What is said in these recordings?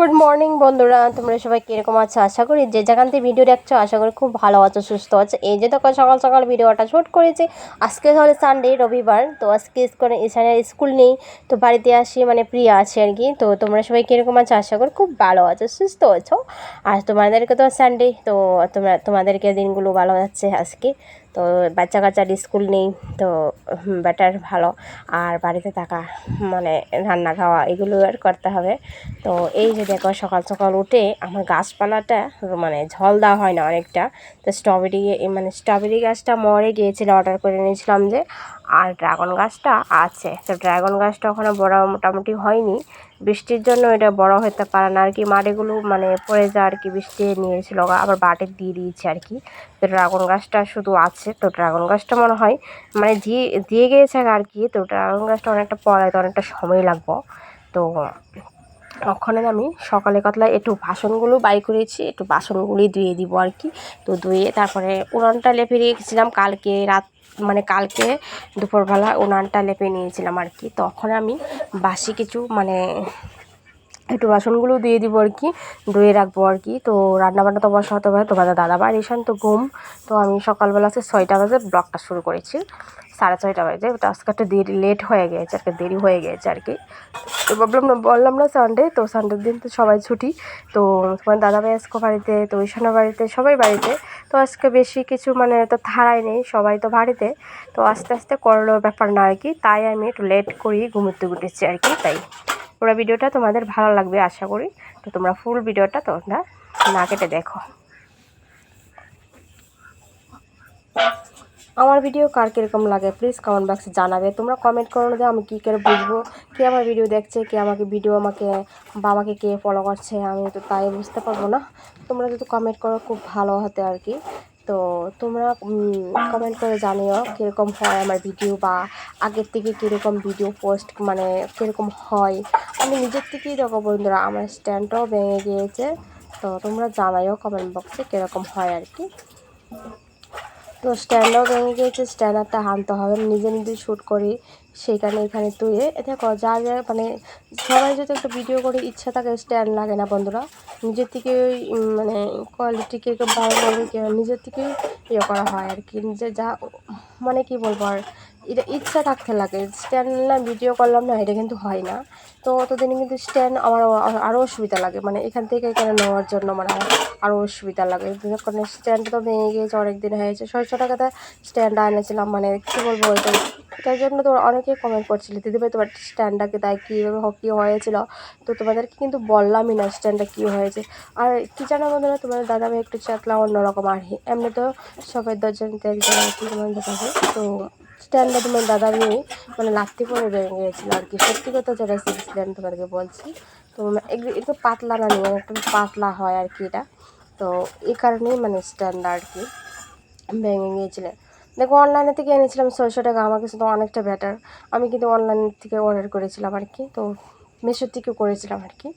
Good morning বন্ধুরা। তোমরা সবাই কীরকম আছো? আশা করি যে যেখান থেকে ভিডিও দেখছ, আশা করি খুব ভালো আছো, সুস্থ আছো। এই যে তখন সকাল সকাল ভিডিওটা শ্যুট করেছি। আজকে হলো সানডে রবিবার। তো আজকে স্কুলে এখানে স্কুল নেই। তো বাড়িতে আসি মানে প্রিয়া আছে আর কি। তো তোমরা সবাই কীরকম আছো? আশা করি খুব ভালো আছো, সুস্থ আছো। আর তোমাদেরকে তো সানডে তো তোমরা, তোমাদেরকে দিনগুলো ভালো যাচ্ছে আজকে। তো বাচ্চা কাচ্চার স্কুল নেই, তো বেটার ভালো। আর বাড়িতে থাকা মানে রান্না খাওয়া, এগুলো আর করতে হবে। তো এই যে দেখো, সকাল সকাল উঠে আমার গাছপালাটা মানে ঝল দেওয়া হয় না অনেকটা। তো স্ট্রবেরি মানে স্ট্রবেরি গাছটা মরে গিয়েছিল অর্ডার করে নিয়েছিলাম যে আর ড্রাগন গাছটা আছে। তো ড্রাগন গাছটা ওখানে বড় মোটামুটি হয়নি। বৃষ্টির জন্য এটা বড় হতে পারে না। আর কি মাটিগুলো মানে পড়ে যায় আর কি বৃষ্টি নিয়েছিল। আবার বাটে দিয়ে দিয়েছে আর কি। তো ড্রাগন গাছটা শুধু আছে। তো ড্রাগন গাছটা মনে হয় মানে দিয়ে দিয়ে গিয়েছে আর কি। তো ড্রাগন গাছটা অনেকটা পড়ায়, তো অনেকটা সময় লাগবো। তো ওখানে আমি সকালে কতলা একটু বাসনগুলো বাই করেছি, একটু বাসনগুলি ধুয়ে দিব আর কি। তো ধুয়ে তারপরে উনানটা লেপে রেখেছিলাম। কালকে রাত মানে কালকে দুপুরবেলা উনানটা লেপে নিয়েছিলাম আর কি। তখন আমি বাসি কিছু মানে একটু বাসনগুলো দিয়ে দিব আর কি, ধুয়ে রাখব আর কি। তো রান্নাবান্না তো বসাতে হবে, তোমাদের দাদা বাড়ি এসেন তো ঘুম। তো আমি সকালবেলা সে ছয়টা বাজে ব্লগটা শুরু করেছি। সাড়ে ছয়টা বাজে, তো আজকে একটা দেরি লেট হয়ে গিয়েছে আর কি দেরি হয়ে গিয়েছে আর কি। তো বললাম না বললাম না সানডে তো সানডের দিন তো সবাই ছুটি। তো তোমার দাদা ভাই আজকে বাড়িতে, তো ঈশানা বাড়িতে, সবাই বাড়িতে। তো আজকে বেশি কিছু মানে তো থাড়াই নেই, সবাই তো বাড়িতে। তো আস্তে আস্তে করল ব্যাপার না আর কি, তাই আমি একটু লেট করি ঘুমোতে উঠেছি আর কি, তাই। পুরো ভিডিওটা তোমাদের ভালো লাগবে আশা করি। তো তোমরা ফুল ভিডিওটা তোমরা না কেটে দেখো। আমার ভিডিও কার কীরকম লাগে প্লিজ কমেন্ট বক্সে জানাবে। তোমরা কমেন্ট করো যে আমি কী করে বুঝব, কে আমার ভিডিও দেখছে, কে আমাকে ভিডিও আমাকে বা আমাকে কে ফলো করছে, আমি তো তাই বুঝতে পারব না। তোমরা যদি কমেন্ট করো খুব ভালো হতে আর কি। তো তোমরা কমেন্ট করে জানিও কীরকম হয় আমার ভিডিও বা আগের থেকে কীরকম ভিডিও পোস্ট মানে কীরকম হয়। আমি নিজের থেকেই দেখো বন্ধুরা, আমার স্ট্যান্ডটাও ভেঙে গিয়েছে। তো তোমরা জানাইও কমেন্ট বক্সে কীরকম হয় আর কি। তো স্ট্যান্ডও ভেঙে গিয়েছে স্ট্যান্ডারটা হানতে হবে। নিজে নিজে শ্যুট করি, সেইখানে, এখানে তুলে। দেখো, যা যা মানে সবাই যদি একটা ভিডিও করে, ইচ্ছা থাকে স্ট্যান্ড লাগে না বন্ধুরা। নিজের থেকে ওই মানে কোয়ালিটিকে ভালো করবে নিজের থেকেই ইয়ে করা হয় আর কি। নিজে যা মানে কি বলব আর, এটা ইচ্ছা থাকতে লাগে। স্ট্যান্ড না ভিডিও করলাম না, এটা কিন্তু হয় না। তো অতদিনে কিন্তু স্ট্যান্ড আমার আরও অসুবিধা লাগে মানে এখান থেকে এখানে নেওয়ার জন্য মানে আরও অসুবিধা লাগে। যখন স্ট্যান্ড তো ভেঙে গিয়েছে অনেক দিন হয়েছে। ছয়শো টাকাতে স্ট্যান্ড এনেছিলাম মানে কী বলব ওইটা তার জন্য তো অনেকেই কমেন্ট করছিল দিদিভাই তোমার স্ট্যান্ডটাকে তাই কীভাবে কী হয়েছিল? তো তোমাদেরকে কিন্তু বললামই না স্ট্যান্ডটা কী হয়েছে। আর কী জানো বন্ধুরা, তোমাদের দাদা ভাই একটু চাতলা অন্যরকম, আর এমনি তো সবাই দশজনতে একজন আর কি তো স্ট্যান্ডটা তোমার দাদা নিয়ে মানে লাত্তি পরে ভেঙে গিয়েছিল আর কি। সত্যি কথা যেটা স্ট্যান্ড তোমাদেরকে বলছি তো এগুলো একটু পাতলা না নিয়ে একটু পাতলা হয় আর কি এটা। তো এই কারণেই মানে স্ট্যান্ডার্ড কি। ভেঙে গিয়েছিলেন। দেখো অনলাইনে থেকে এনেছিলাম ছয়শো টাকা, আমার কাছে তো অনেকটা বেটার আমি কিন্তু অনলাইন থেকে অর্ডার করেছিলাম আর কি, তো মেশোর থেকেও করেছিলাম আর কি।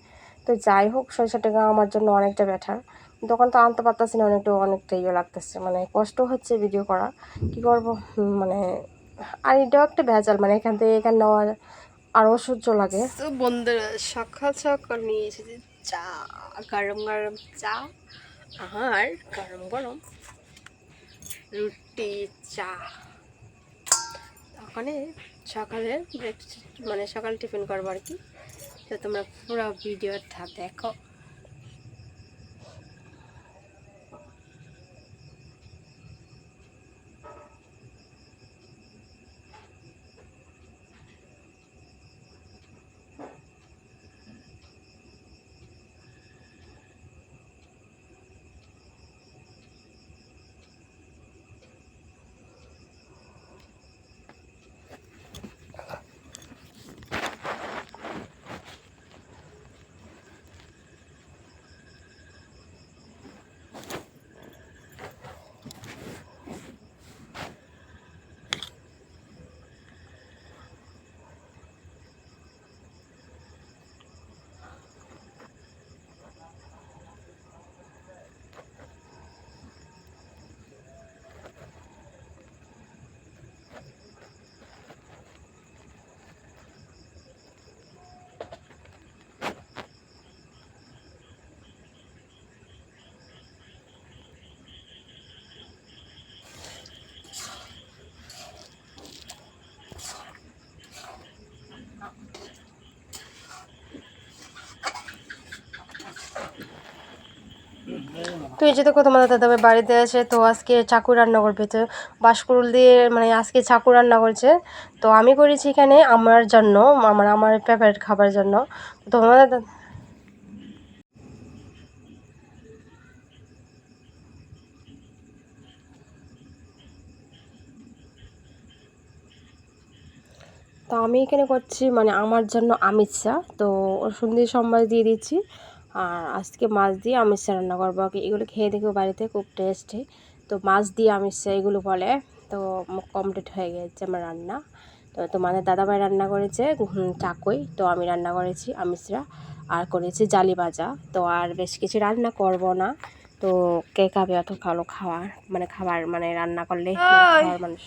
তো যাই হোক, ছয়শো টাকা আমার জন্য অনেকটা বেটার দোকান তো আনতে পারতেছি না, অনেকটা অনেকটা ইয়ে লাগতেছে। মানে কষ্ট হচ্ছে ভিডিও করা। কী করব? মানে আর এটাও একটা ভেজাল মানে এখান থেকে এখানে নেওয়া আর অসহ্য লাগে। তো বন্ধুরা, সকাল সকাল নিয়ে এসেছি চা, গরম গরম চা, আর গরম গরম রুটি, চা। ওখানে সকালে ব্রেকফাস্ট মানে সকাল টিফিন করব আর কি। তো তোমরা পুরো ভিডিওটা দেখো। তুই যে দেখো তোমাদের দাদাভাই বাড়িতে আছে, তো আজকে চাকু রান্না করবে। তো বাঁশকুড়ুল দিয়ে মানে আজকে চাকু রান্না করছে। তো আমি করেছি এখানে আমার জন্য, আমার আমার ফেভারিট খাবার জন্য। তো তোমাদের তো আমি এখানে করছি মানে আমার জন্য আমিষ। চা তো সন্ধ্যে সোমবার দিয়ে দিচ্ছি। আর আজকে মাছ দিয়ে আমিষ রান্না করব। ওকে এগুলো খেয়ে দেখব বাড়িতে খুব টেস্টি তো মাছ দিয়ে আমিষ এগুলো বলে। তো কমপ্লিট হয়ে গেছে আমার রান্না। তো তোমাদের দাদাভাই রান্না করেছে চাকই। তো আমি রান্না করেছি আমিষরা। আর করেছি জালি ভাজা। তো আর বেশ কিছু রান্না করব না। তো কে খাবে অত ভালো খাবার? মানে খাবার মানে রান্না করলে খাওয়ার মানুষ?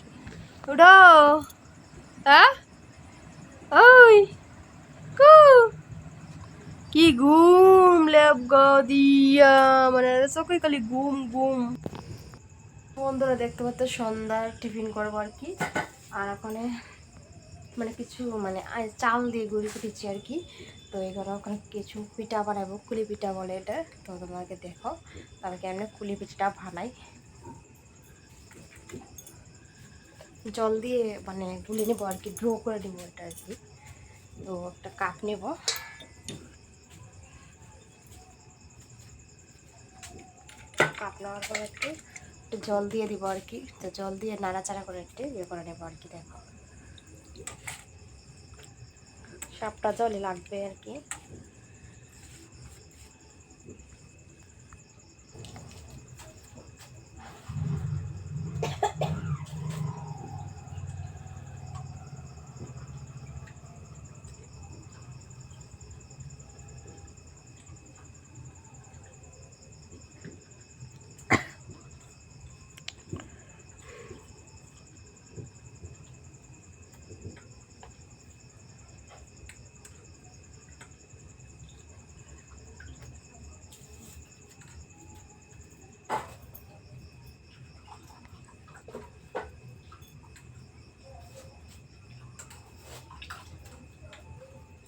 ওই। কু? কি ঘুম লেপ গো দিয়া। মানে চোখে ঘুম ঘুম বন্ধুরা দেখতে পাচ্ছ, সন্ধ্যার টিফিন করব আর কি। আর ওখানে মানে কিছু মানে চাল দিয়ে গুঁড়ি কুটেছি আর কি। তো এখানে ওখানে কিছু পিঠা বানাবো, কুলি পিঠা বলে এটা। তো তোমাকে দেখো তাহলে কেমন কুলি পিঠাটা বানাই। জল দিয়ে মানে গুলে নেব আর কি, ড্রো করে নেব এটা আর কি। তো একটা কাপ নেব। নেওয়ার পর একটু একটু জল দিয়ে দিব আর কি। তো জল দিয়ে নাড়াচাড়া করে একটু ইয়ে করে নেব আর কি, দেখো। সাপটা জলে লাগবে আর কি।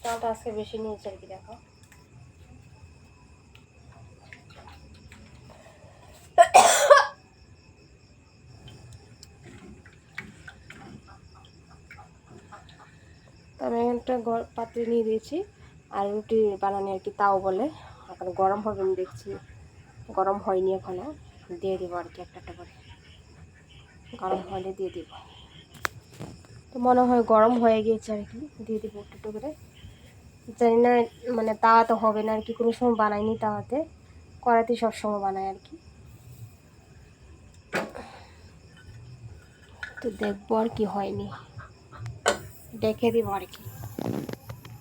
চালটা আজকে বেশি নিয়েছে আর কি, দেখো। আমি এখানটা পাত্রে নিয়ে দিয়েছি, আর রুটি বানানি আর কি তাও বলে। এখন গরম হবে আমি দেখছি। গরম হয়নি এখনও। দিয়ে দেবো আর কি একটা একটা করে। গরম হলে দিয়ে দিব। তো মনে হয় গরম হয়ে গিয়েছে আর কি। দিয়ে দিব একটু করে। জানি না মানে তাওয়া তো হবে না আর কি, কোনো সময় বানাইনি তাওয়াতে কড়াতে সবসময় বানায় আর কি। তো দেখব আর কি হয়নি। দেখে দিব আর কি।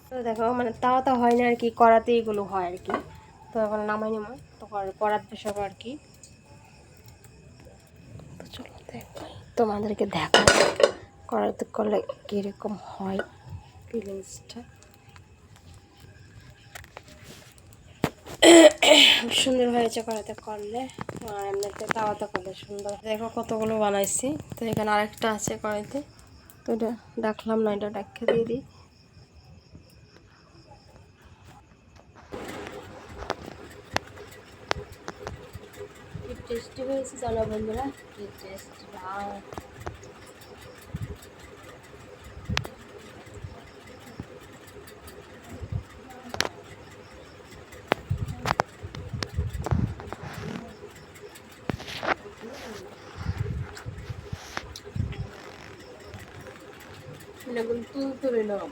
তো দেখো মানে তাওয়া তো হয় না আর কি কড়াতে এগুলো হয় আর কি। তো এখন নামাই নেব তো কড়াত বসাবো আর কি। তো চলো দেখো, তোমাদেরকে দেখো করাতে করলে কীরকম হয় ফিলিংসটা সুন্দর হয়েছে কড়াইতে করলে এমনিতে তাওয়াতে করলে সুন্দর দেখো কতগুলো বানাইছি। তো এখানে আরেকটা আছে কড়াইতে। তো এটা ডাকলাম না, এটা ডাক্কে দিয়ে দিই। টেস্টি হয়েছে জানো বন্ধুরা? টেস্টি ভাও তুলে তুলে নাও।